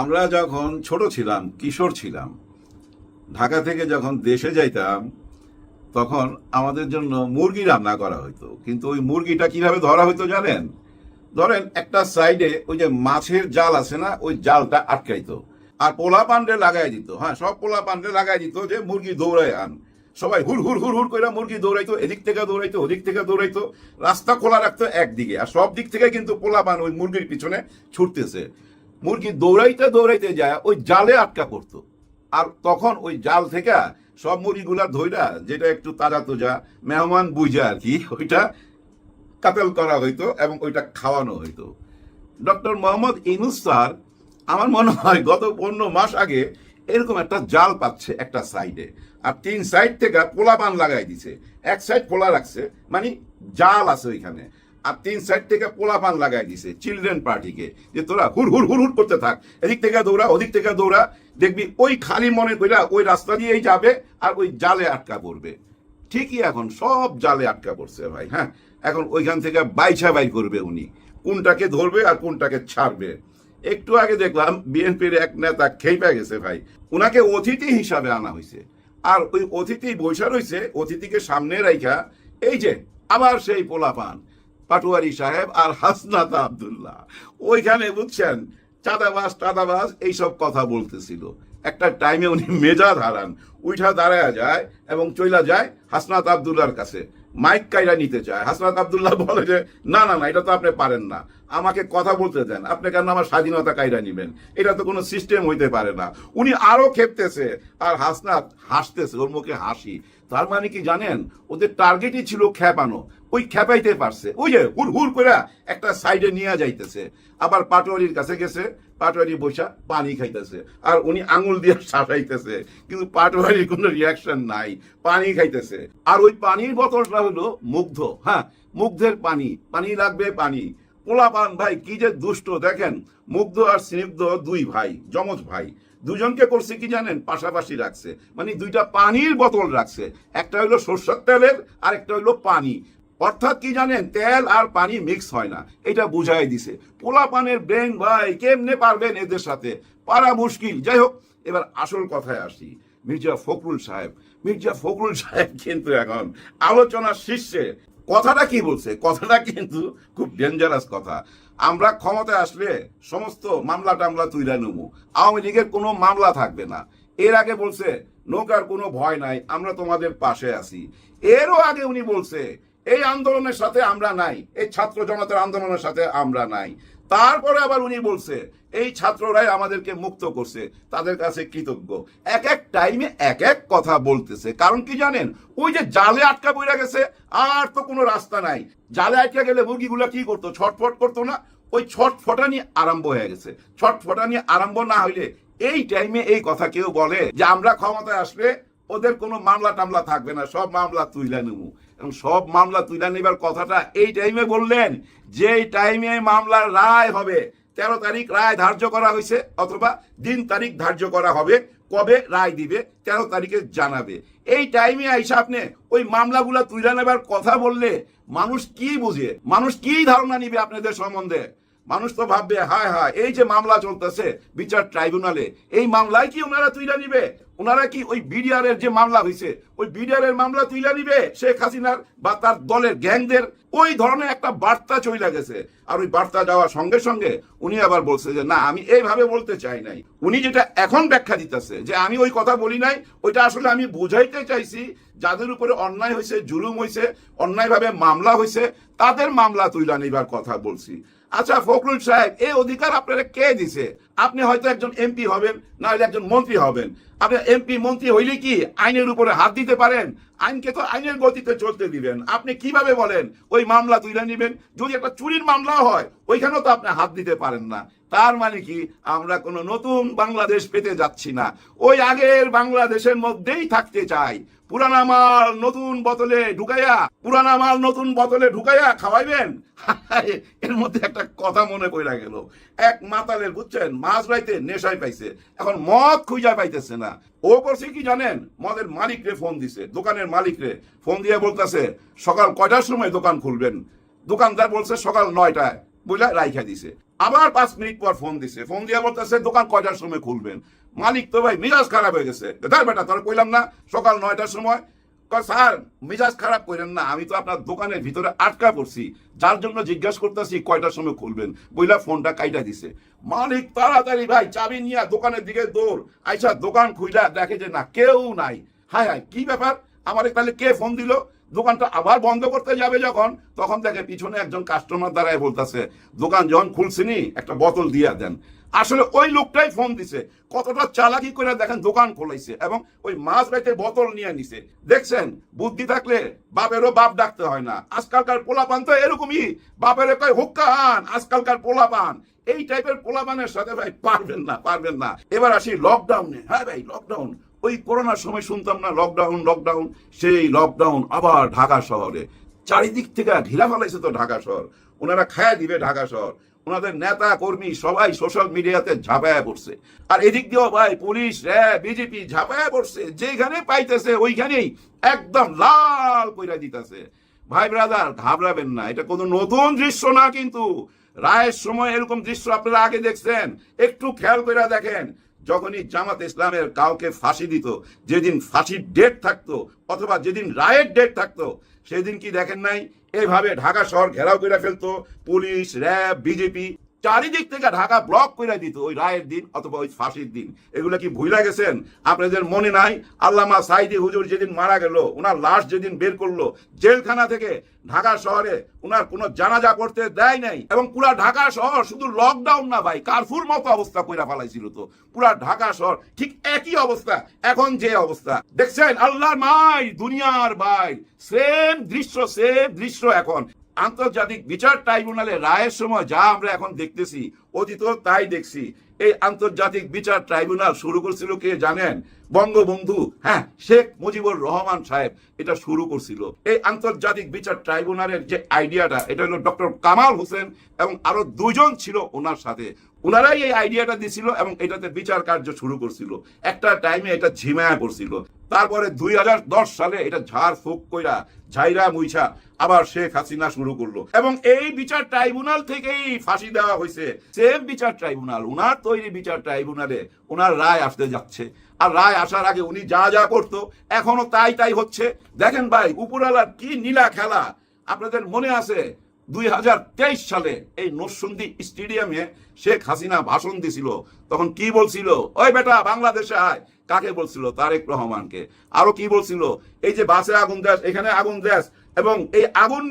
আমরা যখন ছোট ছিলাম, কিশোর ছিলাম, ঢাকা থেকে যখন দেশে যাইতাম, তখন আমাদের জন্য মুরগি রান্না করা হতো কিন্তু ওই মুরগিটা কীভাবে ধরা হতো জানেন? ধরেন একটা সাইডে ওই যে মাছের জাল আছে না, ওই জালটা আটকাইতো। আর পোলা পান্ডে লাগাই দিত। হ্যাঁ সব পোলা পান্ডে লাগাই দিত যে মুরগি দৌড়ায় আন। সবাই হুর হুর হুর হুর করে মুরগি দৌড়াইতো, এদিক থেকে দৌড়াইতো, ওদিক থেকে দৌড়াইতো, রাস্তা খোলা রাখতো একদিকে। আর সব দিক থেকে কিন্তু পোলা পান ওই মুরগির পিছনে ছুটতেছে। মুরগি দৌড়াইতে দৌড়াইতে যায়, ওই জালে আটকা পড়তো। আর তখন ওই জাল থেকে সব মুরগিগুলা ধইরা যেটা একটু তাজা তোজা, মেহমান বুঝা আর কি, ওইটা কাতেল করা হইতো এবং ওইটা খাওয়ানো হইতো। ডক্টর মোহাম্মদ ইনুস স্যার, আমার মনে হয় গত পনেরো মাস আগে এরকম একটা জাল পাচ্ছে একটা সাইডে, আর তিন সাইড থেকে পোলা পান লাগাই দিছে। এক সাইড পোলা রাখছে মানে জাল আছে ওইখানে। আর তিন সাইড থেকে পোলা পান লাগাই দিছে চিলড্রেন পার্টিকে যে তোরা হুর হুর হুর হুর করতে থাক। এদিক থেকে দৌড়া, ওদিক থেকে দৌড়া, দেখবি ওই খালি মনে কইরা ওই রাস্তা দিয়েই যাবে আর ওই জালে আটকা পড়বে। ঠিকই এখন সব জালে আটকা পড়ছে ভাই হ্যাঁ? এখন ওইখান থেকে বাইছা বাই করবে উনি, কোনটাকে ধরবে আর কোনটাকে ছাড়বে। একটু আগে দেখলাম বিএনপির এক নেতা খেপে গেছে ভাই ওনাকে অতিথি হিসাবে আনা হয়েছে আর ওই অতিথি বৈশা রয়েছে অতিথিকে সামনে রাইখা, এই যে, আবার সেই পোলাপান। পাটুয়ারি সাহেব আর হাসনাত আবদুল্লাহ। ওইখানে বুঝছেন, চাঁদাবাজ টাদাবাজ এইসব কথা বলতেছিল। একটা টাইমে উনি মেজাজ হারান। উইঠা দাঁড়ায় যায় এবং চইলা যায় হাসনাত আবদুল্লাহর কাছে। মাইক কাইরা নিতে চায়। হাসনাত আবদুল্লাহ বলে যে, না না না, এটা তো আপনি পারেন না। আমাকে কথা বলতে দেন। আপনি কেন আমার স্বাধীনতা কাইরা নিবেন? এটা তো কোনো সিস্টেম হইতে পারে না। উনি আরও খেপতেছে। আর হাসনাত হাসতেছে, ওর মুখে হাসি। তার মানে কি জানেন? ওদের টার্গেটই ছিল খেপানো ওই খেপাইতে পারছে। ওই যে হুর হুর করে একটা সাইডে নিয়ে যাইতেছে। আবার পাটোয়ারির কাছে গেছে, পাটোয়ারি বসা পানি খাইতেছে। আর উনি আঙুল দিয়ে শাসাইতেছে কিন্তু পাটোয়ারির কোনো রিয়াকশন নাই, পানি খাইতেছে। আর ওই পানির বোতলটা হলো মুগ্ধ হ্যাঁ মুগ্ধের পানি পানি লাগবে পানি। পোলাপান ভাই, কি যে দুষ্ট, দেখেন, মুগ্ধ আর স্নিগ্ধ দুই ভাই, যমজ ভাই। দুজনকে করছে কি জানেন? পাশাপাশি রাখছে। মানে দুইটা পানির বোতল রাখছে। একটা হলো সর্ষের তেলের আর একটা হলো পানি। অর্থাৎ কি জানেন, তেল আর পানি মিক্স হয় না। এটা বুঝাই দিছে। পোলা পানের ব্রেন ভাই, কেমনে পারবেন এদের সাথে? পারা মুশকিল। যাই হোক, এবার আসল কথায় আসি। মির্জা ফখরুল সাহেব, মির্জা ফখরুল সাহেব কিন্তু এখন আলোচনার শীর্ষে। কথাটা কি বলছে? কথাটা কিন্তু খুব ডেঞ্জারাস কথা। আমরা ক্ষমতায় আসলে সমস্ত মামলা টামলা তুইলা নেব। আওয়ামী লীগের কোনো মামলা থাকবে না। এর আগে বলছে, নৌকার কোনো ভয় নাই, আমরা তোমাদের পাশে আছি। এরও আগে উনি বলছে এই আন্দোলনের সাথে আমরা নাই, এই ছাত্র জনতার আন্দোলনের সাথে আমরা নাই। তারপরে আবার উনি বলছে, এই ছাত্ররাই আমাদেরকে মুক্ত করছে, তাদের কাছে কৃতজ্ঞ। এক এক টাইমে এক এক কথা বলতেছে। কারণ কি জানেন, ওই যে জালে আটকা পড়ে গেছে, আর তো কোনো রাস্তা নাই। জালে আটকা গেলে মুরগিগুলো কি করতো? ছটফট করতো না? ওই ছটফটানি আরম্ভ হয়ে গেছে। ছটফটানি আরম্ভ না হইলে এই টাইমে এই কথা কেউ বলে যে, আমরা ক্ষমতায় আসলে ওদের কোনো মামলা টামলা থাকবে না, সব মামলা তুইলা নেব সব মামলা তুলে নেবার কথাটা এই টাইমে বললেন যে টাইমে মামলার রায় হবে, তেরো তারিখ রায় ধার্য করা হয়েছে, অথবা দিন তারিখ ধার্য করা হবে, কবে রায় দিবে, তেরো তারিখে জানাবে। এই টাইমে আইসা আপনি ওই মামলাগুলা তুলে নেবার কথা বললে মানুষ কি বুঝে? মানুষ কি ধারণা নিবে আপনাদের সম্বন্ধে? মানুষ তো ভাববে, হায় হায়, এই যে মামলা চলতেছে বিচার ট্রাইব্যুনালে, এই মামলায় কি ওনারা তুইলা নিবে? ওনারা কি ওই বিডিআর এর যে মামলা হয়েছে ওই বিডিআর এর মামলা তুইলা নিবে শেখ হাসিনার বা তার দলের গ্যাংদের? ওই ধরনের একটা বার্তা চইলা গেছে। আর ওই বার্তা যাওয়ার সঙ্গে সঙ্গে উনি আবার বলছে যে, না, আমি এইভাবে বলতে চাই নাই। উনি যেটা এখন ব্যাখ্যা দিতেছে, যে আমি ওই কথা বলি নাই, ওইটা আসলে আমি বুঝাইতে চাইছি, যাদের উপরে অন্যায় হয়েছে জুলুম হয়েছে অন্যায়ভাবে মামলা হয়েছে তাদের মামলা তুইলা নিবার কথা বলছি। আচ্ছা ফখরুল সাহেব এই অধিকার আপনারা কে দিছে? আপনি হয়তো একজন এমপি হবেন, না হলে একজন মন্ত্রী হবেন। আপনি এমপি, মন্ত্রী হইলে কি আইনের উপরে হাত দিতে পারেন? আইনকে তো আইনের গতিতে চলতে দিবেন। আপনি কীভাবে বলেন, ওই মামলা তুলে নিবেন? যদি একটা চুরির মামলা হয়, ওইখানেও তো আপনি হাত দিতে পারেন না। তার মানে কি, আমরা কোনো নতুন বাংলাদেশ পেতে যাচ্ছি না। ওই আগের বাংলাদেশের মধ্যেই থাকতে চাই। পুরানা মাল নতুন বোতলে ঢুকাইয়া, পুরানা মাল নতুন বোতলে ঢুকাইয়া খাওয়াইবেন? এর মধ্যে একটা কথা মনে পড়া গেল। এক মাতালের বুঝছেন, মাছ রাইতে নেশায় পাইছে। এখন মদ খুঁজা পাইতেছে না। ও করছে কি জানেন? মদের মালিক রে ফোন দিছে। দোকানের মালিক রে ফোন দিয়ে বলতেছে, সকাল কয়টার সময় দোকান খুলবেন? দোকানদার বলছে, সকাল নয়টায়। বুঝলা রাইখা দিছে। আবার পাঁচ মিনিট পর ফোন দিছে। ফোন দিয়ে বলতেছে, দোকান কয়টার সময় খুলবেন? মালিক তো ভাই মিজাজ খারাপ হয়ে গেছে। তার বেটা, তোর কইলাম না, সকাল নয়টার সময় স্যার, মিজাজ খারাপ করেন না, আমি তো আপনার দোকানের ভিতরে আটকা পড়ছি। যার জন্য জিজ্ঞাসা করতেছি, কয়টার সময় খুলবেন? বইলা ফোনটা কাইটা দিছে। মালিক, তাড়াতাড়ি ভাই, চাবি নিয়ে দোকানের দিকে দৌড়। আইসা দোকান দেখে যে না, কেউ নাই। হায় হায়, কি ব্যাপার? আমার তাহলে কে ফোন দিল? দোকানটা আবার বন্ধ করতে যাবে যখন? তখন দেখে পিছনে একজন কাস্টমার দাঁড়ায় বলতেছে, দোকান যখন খুলছিনি, একটা বোতল দিয়া দেন। আসলে ওই লোকটাই ফোন দিছে। কতটা চালাকি করে দেখেন দোকান খোলাইছে এবং ওই মাছ বাইতে বোতল নিয়ে নিছে। দেখছেন, বুদ্ধি থাকলে বাপেরও বাপ ডাকতে হয় না। আজকালকার পোলাপান তো এরকমই। বাপের কয় হুক্কা আজকালকার পোলাপান। এই টাইপের পোলাপানের সাথে ভাই পারবেন না পারবেন না। এবার আসি লকডাউনে হ্যাঁ ভাই লকডাউন ওই করোনার সময় শুনতাম না লকডাউন লকডাউন সেই লকডাউন আবার ঢাকা শহরে। চারিদিক থেকে ঘিরা ফেলাইছে তো ঢাকা শহর। ওনারা খায়া দিবে ঢাকা শহর। ওনাদের নেতা কর্মী সবাই সোশ্যাল মিডিয়াতে ঝাঁপায় পড়ছে। আর এদিক দিয়েও ভাই পুলিশ র্যাব বিজেপি ঝাঁপায় পড়ছে। যেখানে পাইতেছে ওইখানেই একদম লাল কইরা দিতেছে। ভাই ব্রাদার ঘাবড়াবেন না, এটা কোনো নতুন দৃশ্য না কিন্তু। রায়ের সময় এরকম দৃশ্য আপনারা আগে দেখছেন। একটু খেয়াল করে দেখেন। যখনই জামাত ইসলামের কাউকে ফাঁসি দিত, যেদিন ফাঁসির ডেট থাকতো অথবা যেদিন রায়ের ডেট থাকতো, সেদিন কি দেখেন নাই? এইভাবে ঢাকা শহর ঘেরাও করে ফেলতো, পুলিশ, র্যাব, বিজেপি চারিদিক থেকে ঢাকা ব্লক করে দিত, ওই রায়ের দিন অথবা ওই ফাঁসির দিন। এগুলো কি ভুলে গেছেন? আপনাদের মনে নাই? আল্লামা সাইদি হুজুর যেদিন মারা গেল ওনার লাশ যেদিন বের করল, জেলখানা থেকে ঢাকা শহরে ওনার কোনো জানাজা করতে দেয় নাই। এবং পুরা ঢাকা শহর শুধু লকডাউন না ভাই কারফুর মতো অবস্থা কইরা ফেলাইছিল তো। পুরা ঢাকা শহর ঠিক একই অবস্থা, এখন যে অবস্থা। দেখছেন, আল্লাহর মাই, দুনিয়ার ভাই সেম দৃশ্য সেম দৃশ্য এখন। আন্তর্জাতিক বিচার ট্রাইব্যুনালে রায়ের সময় যা আমরা এখন দেখতেছি, অতীত তাই দেখছি। এই আন্তর্জাতিক বিচার ট্রাইব্যুনাল শুরু করছিল কে জানেন? বঙ্গবন্ধু হ্যাঁ শেখ মুজিবুর রহমান সাহেব এটা শুরু করছিল। এই আন্তর্জাতিক বিচার ট্রাইব্যুনালের যে আইডিয়াটা, এটা হলো ডক্টর কামাল হোসেন এবং আরও দুজন ছিল ওনার সাথে। ওনারাই এই আইডিয়াটা দিছিল এবং এটাতে বিচার কার্য শুরু করছিল। একটা টাইমে এটা ঝিমায়া পড়ছিল। তারপরে দুই সালে এটা ঝাড় ফুক কইরা ঝাইরা মুইছা আবার শেখ হাসিনা শুরু করল। এবং এই বিচার ট্রাইব্যুনাল থেকেই ফাঁসি দেওয়া হয়েছে সেম বিচার ট্রাইব্যুনাল, উনার তৈরি বিচার ট্রাইব্যুনালে ওনার রায় আসতে যাচ্ছে। আর রায় আসার আগে উনি যা যা করতো, এখনও তাই তাই হচ্ছে। দেখেন ভাই উপরালার কি নীলা খেলা। আপনাদের মনে আছে সালে এই নরসুন্দি স্টেডিয়ামে শেখ হাসিনা ভাষণ দিছিল। তখন কি বলছিল? ওই বেটা, বাংলাদেশে আয়। কাকে বলছিল? তারেক রহমানকে। আরও কি বলছিল? এই যে বাসে আগুন দেশ, এখানে আগুন দেশ। এবং এই আগুন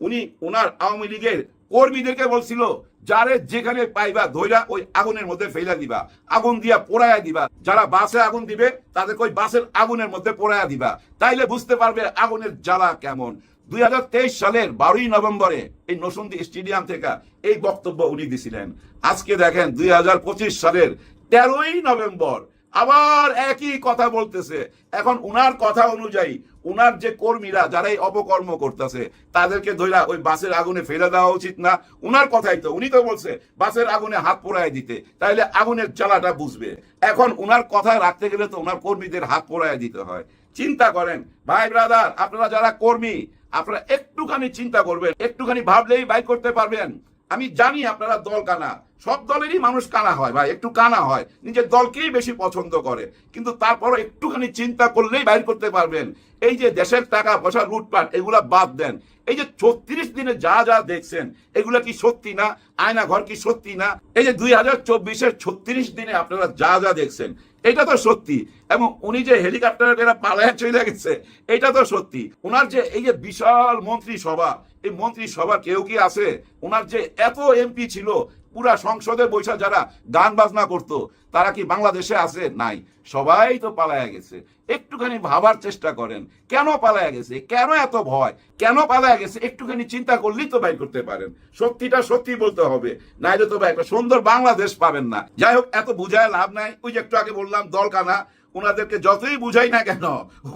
উনি ওনার আওয়ামী লীগের কর্মীদেরকে বলছিল, যারে যেখানে পাইবা, ধইরা ওই আগুনের মধ্যে ফেলা দিবা। আগুন দিয়া পোড়ায়া দিবা। যারা বাসে আগুন দিবে, তাদেরকে ওই বাসের আগুনের মধ্যে পোড়ায়া দিবা। তাইলে বুঝতে পারবে আগুনের জ্বালা কেমন। দুই হাজার তেইশ সালের বারোই নভেম্বরে এই নসুন্দি স্টেডিয়াম থেকে এই বক্তব্য উনি দিছিলেন। আজকে দেখেন দুই হাজার পঁচিশ সালের তেরোই নভেম্বর আবার একই কথা বলতেছে। এখন উনার কথা অনুযায়ী, উনার যে কর্মীরা যারা এই অপকর্ম করতেছে, তাদেরকে ধইরা ওই বাসের আগুনে ফেলে দেওয়া উচিত না। উনার কথাই তো, উনি তো বলছে, বাসের আগুনে হাত পোড়ায় দিতে, তাইলে আগুনের জ্বালাটা বুঝবে। এখন উনার কথা রাখতে গেলে তো উনার কর্মীদের হাত পোড়ায় দিতে হয়। চিন্তা করেন, ভাই ব্রাদার, আপনারা যারা কর্মী, আপনারা একটুখানি চিন্তা করবেন, একটুখানি ভাবলেই বাইক করতে পারবেন। আমি জানি আপনারা দল কানা সব দলেরই মানুষ কানা হয়, ভাই, একটু কানা হয়। নিজের দলকেই বেশি পছন্দ করে। কিন্তু তারপরও একটুখানি চিন্তা করলেই বাইর করতে পারবেন। এই যে দেশের টাকা পয়সা, লুটপাট, এগুলা বাদ দেন। এই যে ছত্রিশ দিনে যা যা দেখছেন, এগুলা কি সত্যি না? আয়না ঘর কি সত্যি না? এই যে দুই হাজার চব্বিশের ছত্রিশ দিনে আপনারা যা যা দেখছেন, এটা তো সত্যি। এবং উনি যে হেলিকপ্টারে পালায় চলে গেছে, এটা তো সত্যি। ওনার যে এই যে বিশাল মন্ত্রী সভা এই মন্ত্রী সভা কেউ কি আছে? ওনার যে এত এমপি ছিল পুরা সংসদে বৈশা যারা গান বাজনা করতো, তারা কি বাংলাদেশে আছে? নাই। সবাই তো পালায়া গেছে। একটুখানি ভাবার চেষ্টা করেন। কেন পালায়া গেছে? কেন এত ভয়? কেন পালায়া গেছে? একটুখানি চিন্তা করলেই তো বাইর করতে পারেন। সত্যিটা সত্যি বলতে হবে। নাইলে তো ভাই একটা সুন্দর বাংলাদেশ পাবেন না। যাই হোক, এত বুঝায় লাভ নাই। ওই যে একটু আগে বললাম, দলকানা ওনাদেরকে যতই বুঝাই না কেন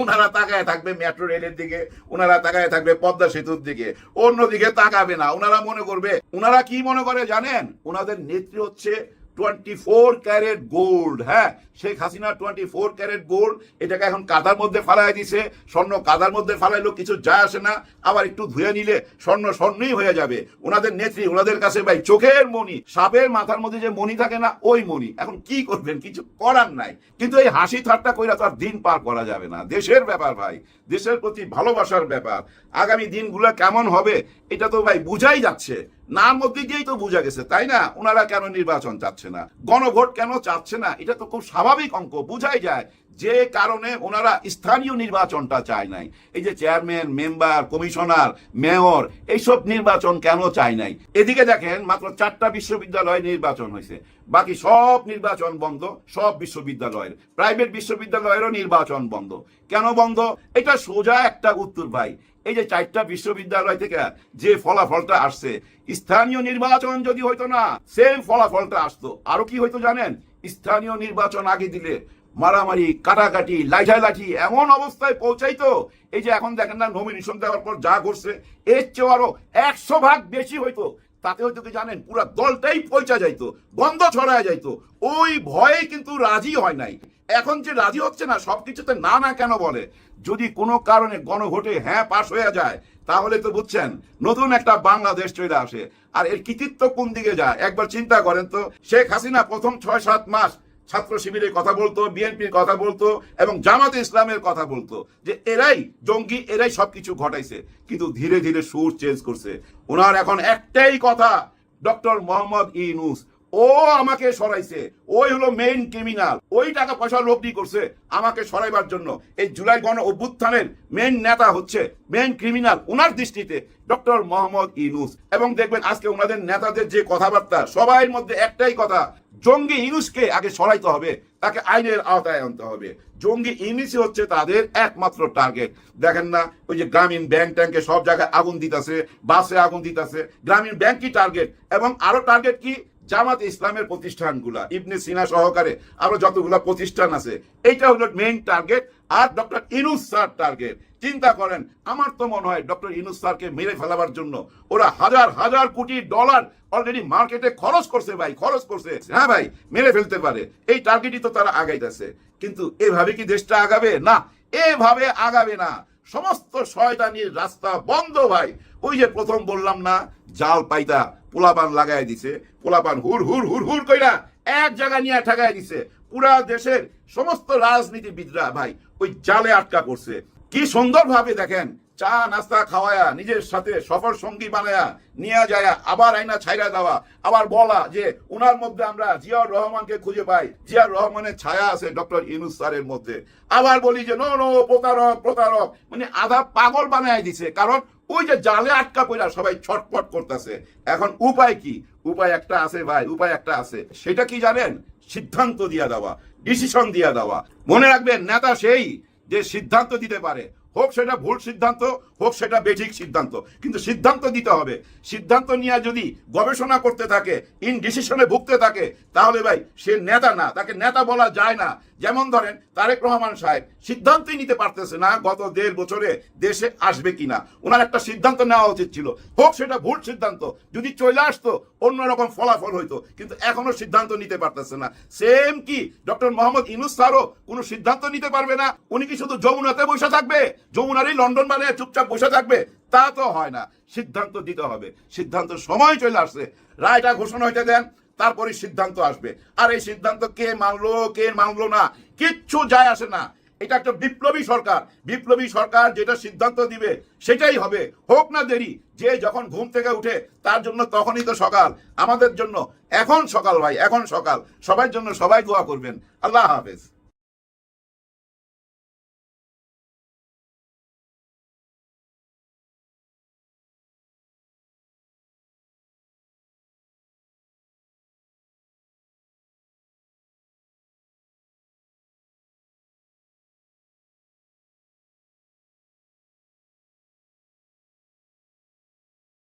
ওনারা তাকায় থাকবে মেট্রো রেলের দিকে ওনারা তাকায় থাকবে পদ্মা সেতুর দিকে, অন্যদিকে তাকাবে না। ওনারা মনে করবে ওনারা কি মনে করে জানেন? ওনাদের নেত্রী হচ্ছে টোয়েন্টি ফোর ক্যারেট গোল্ড হ্যাঁ? Sheikh Hasina twenty four carat gold, এটাকে এখন কাদার মধ্যে ফালাই দিছে। স্বর্ণ কাদার মধ্যে ফালাইলো কিছু যায় আসে না। আবার একটু ধুয়ে নিলে স্বর্ণ স্বর্ণই হয়ে যাবে। ওনাদের নেত্রী, ওনাদের কাছে ভাই চোখের মণি, সাপের মাথার মধ্যে যে মণি থাকে না, ওই মণি। এখন কি করবেন? কিছু করার নাই। কিন্তু এই হাসি ঠাট্টা কইরা তো আর দিন পার করা যাবে না। দেশের ব্যাপার ভাই, দেশের প্রতি ভালোবাসার ব্যাপার। আগামী দিনগুলো কেমন হবে, এটা তো ভাই বুঝাই যাচ্ছে। নার মধ্যে দিয়েই তো বোঝা গেছে, তাই না? ওনারা কেন নির্বাচন চাচ্ছে না? গণভোট কেন চাচ্ছে না? এটা তো খুব স্বাভাবিক অঙ্ক, বুঝাই যায়। যে কারণে ওনারা স্থানীয় নির্বাচনটা চায় নাই। এই যে চেয়ারম্যান, মেম্বার, কমিশনার, মেয়র, এইসব নির্বাচন কেন চায় নাই? এদিকে দেখেন, মাত্র চারটা বিশ্ববিদ্যালয় নির্বাচন হয়েছে। বাকি সব নির্বাচন বন্ধ, সব বিশ্ববিদ্যালয়ের। প্রাইভেট বিশ্ববিদ্যালয়েরও নির্বাচন বন্ধ। কেন বন্ধ? এটা সোজা একটা উত্তর ভাই। এই যে চারটা বিশ্ববিদ্যালয় থেকে যে ফলাফলটা আসছে, স্থানীয় নির্বাচন যদি হইতো না সেম ফলাফলটা আসতো। আরও কি হইতো জানেন? স্থানীয় নির্বাচন আগে দিলে মারামারি, কাটাকাটি লাঠি এমন অবস্থায় পৌঁছাইতো। এই যে এখন দেখেন না নমিনেশন দেওয়ার পর যা ঘটছে, এর চেয়ে আরও একশো ভাগ বেশি হইতো। তাতে হয়তো কি জানেন, পুরা দলটাই পৌঁছা যাইতো গন্ধ ছড়ায় যাইতো। ওই ভয়ে কিন্তু রাজি হয় নাই। এখন যে রাজি হচ্ছে না, সবকিছুতে না না কেন বলে? যদি কোনো কারণে গণভোটে হ্যাঁ পাশ হয়ে যায়, তাহলে তো বুঝছেন, নতুন একটা বাংলাদেশ চলে আসে। আর এর কৃতিত্ব কোন দিকে যায়? একবার চিন্তা করেন তো। শেখ হাসিনা প্রথম ছয় সাত মাস ছাত্র শিবিরের কথা বলতো, বিএনপির কথা বলতো এবং জামাতে ইসলামের কথা বলতো যে এরাই জঙ্গি, এরাই সবকিছু ঘটাইছে। কিন্তু ধীরে ধীরে সুর চেঞ্জ করছে। ওনার এখন একটাই কথা, ডক্টর মোহাম্মদ ইনুস ও আমাকে সরাইছে। ওই হলো মেইন ক্রিমিনাল ওই টাকা পয়সা লগ্নি করছে আমাকে সরাইবার জন্য। এই জুলাই গণ অভ্যুত্থানের মেইন নেতা হচ্ছে মেইন ক্রিমিনাল ওনার দৃষ্টিতে ডক্টর মোহাম্মদ ইনুস এবং দেখবেন আজকে ওনাদের নেতাদের যে কথাবার্তা সবাই মধ্যে একটাই কথা, জঙ্গি ইনুসকে আগে সরাইতে হবে, তাকে আইনের আওতায় আনতে হবে। জঙ্গি ইনুসই হচ্ছে তাদের একমাত্র টার্গেট দেখেন না, ওই যে গ্রামীণ ব্যাংক ট্যাঙ্কে সব জায়গায় আগুন দিতেছে, বাসে আগুন দিতেছে। গ্রামীণ ব্যাংকই টার্গেট এবং আরও টার্গেট কি? জামাত ইসলামের প্রতিষ্ঠানগুলা, ইবনে সিনা সহকারে আরও যতগুলা প্রতিষ্ঠান আছে, এইটা হলো মেইন টার্গেট আর ডক্টর ইনুস স্যার টার্গেট চিন্তা করেন, আমার তো মনে হয় ডক্টর ইনুস স্যারকে মেরে ফেলাবার জন্য ওরা হাজার হাজার কোটি ডলার অলরেডি মার্কেটে খরচ করছে ভাই, খরচ করছে। হ্যাঁ ভাই, মেরে ফেলতে পারে। এই টার্গেটই তো তারা আগাইতেছে। কিন্তু এভাবে কি দেশটা আগাবে? না, এভাবে আগাবে না। সমস্ত শয়তানির রাস্তা বন্ধ ভাই। ওই যে প্রথম বললাম না, জাল পাইতা পোলাপান লাগাই দিছে। পোলাপান হুর হুর হুর হুর কইরা এক জায়গা নিয়ে ঠেকাই দিছে। পুরা দেশের সমস্ত রাজনীতিবিদরা, ভাই, ওই জালে আটকা করছে কি সুন্দর ভাবে দেখেন, চা, নাস্তা খাওয়ায়া, নিজের সাথে সফর সঙ্গী বানায়া, নিয়ে যায়, আবার আইনা ছাইরা দেওয়া, আবার বলা যে উনার মধ্যে আমরা জিয়াউর রহমানকে খুঁজে পাই। জিয়াউর রহমানের ছায়া আছে ডক্টর ইনুস স্যারের মধ্যে। আবার বলি যে, নো নো, প্রতারক প্রতারক। মানে আধা পাগল বানায় দিছে। কারণ ওই যে জালে আটকা পড়া সবাই ছটপট করতেছে। এখন উপায় কি? উপায় একটা আছে ভাই, উপায় একটা আছে। সেটা কি জানেন? সিদ্ধান্ত দিয়া দেওয়া ডিসিশন দিয়া দেওয়া। মনে রাখবেন, নেতা সেই যে সিদ্ধান্ত দিতে পারে। হোক সেটা ভুল সিদ্ধান্ত, হোক সেটা বেঠিক সিদ্ধান্ত। কিন্তু সিদ্ধান্ত দিতে হবে। সিদ্ধান্ত নিয়ে যদি গবেষণা করতে থাকে ইন ডিসিশনে ভুগতে থাকে, তাহলে ভাই, সে নেতা না, তাকে নেতা বলা যায় না। যেমন ধরেন, তারেক রহমান সাহেব সিদ্ধান্তই নিতে পারতেছে না গত দেড় বছরে দেশে আসবে কিনা। ওনার একটা সিদ্ধান্ত নেওয়া উচিত ছিল। হোক সেটা ভুল সিদ্ধান্ত, যদি চলে আসতো, অন্যরকম ফলাফল হইতো। কিন্তু এখনও সিদ্ধান্ত নিতে পারতেছে না। সেম কি ডক্টর মোহাম্মদ ইনুস স্যারও কোনো সিদ্ধান্ত নিতে পারবে না। উনি কি শুধু যমুনাতে বসে থাকবে? যমুনারই লন্ডন মানে চুপচাপ বসে থাকবে, তা তো হয় না। সিদ্ধান্ত দিতে হবে। সিদ্ধান্ত সময় চলে আসছে। রায়টা ঘোষণা হইতে দেন তারপরে সিদ্ধান্ত আসবে। আর এই সিদ্ধান্ত কে মানলো কে মানলো না, কিচ্ছু যায় আসে না। এটা একটা বিপ্লবী সরকার। বিপ্লবী সরকার যেটা সিদ্ধান্ত দিবে, সেটাই হবে। হোক না দেরি, যে যখন ঘুম থেকে উঠে, তার জন্য তখনই তো সকাল। আমাদের জন্য, এখন সকাল ভাই, এখন সকাল। সবার জন্য সবাই দোয়া করবেন। আল্লাহ হাফেজ।